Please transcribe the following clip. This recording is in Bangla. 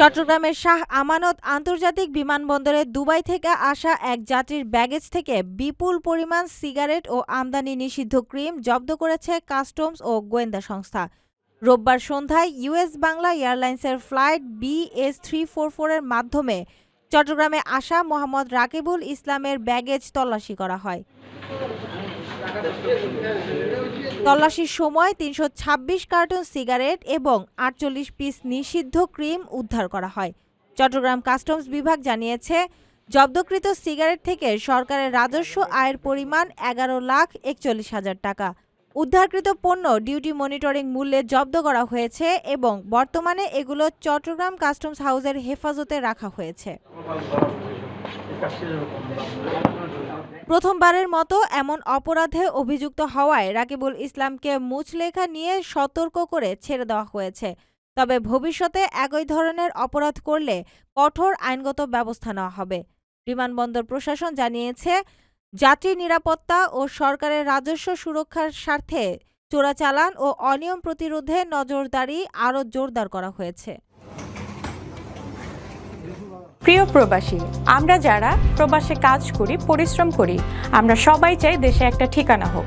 চট্টগ্রামের শাহ আমানত আন্তর্জাতিক বিমানবন্দরে দুবাই থেকে আসা এক যাত্রীর ব্যাগেজ থেকে বিপুল পরিমাণ সিগারেট ও আমদানি নিষিদ্ধ ক্রিম জব্দ করেছে কাস্টমস ও গোয়েন্দা সংস্থা। রোববার সন্ধ্যায় ইউএস বাংলা এয়ারলাইন্সের flight B S three four ফোরের মাধ্যমে চট্টগ্রামে আসা মোহাম্মদ রাকিবুল ইসলামের ব্যাগেজ তল্লাশি করা হয়। তল্লাশির সময় তিনশো ছাব্বিশ কার্টন সিগারেট এবং আটচল্লিশ পিস নিষিদ্ধ ক্রিম উদ্ধার করা হয়। চট্টগ্রাম কাস্টমস বিভাগ জানিয়েছে, জব্দকৃত সিগারেট থেকে সরকারের রাজস্ব আয়ের পরিমাণ এগারো লাখ একচল্লিশ হাজার টাকা। উদ্ধারকৃত পণ্য ডিউটি মনিটরিং মূল্যে জব্দ করা হয়েছে এবং বর্তমানে এগুলো চট্টগ্রাম কাস্টমস হাউসের হেফাজতে রাখা হয়েছে। প্রথমবারের মতো এমন অপরাধে অভিযুক্ত হওয়ায় রাকিবুল ইসলামকে মুচলেখা নিয়ে সতর্ক করে ছেড়ে দেওয়া হয়েছে। তবে ভবিষ্যতে একই ধরনের অপরাধ করলে কঠোর আইনগত ব্যবস্থা নেওয়া হবে। বিমানবন্দর প্রশাসন জানিয়েছে, যাত্রী নিরাপত্তা ও সরকারের রাজস্ব সুরক্ষার স্বার্থে চোরাচালান ও অনিয়ম প্রতিরোধে নজরদারি আরও জোরদার করা হয়েছে। প্রিয় প্রবাসী, আমরা যারা প্রবাসে কাজ করি, পরিশ্রম করি, আমরা সবাই চাই দেশে একটা ঠিকানা হোক।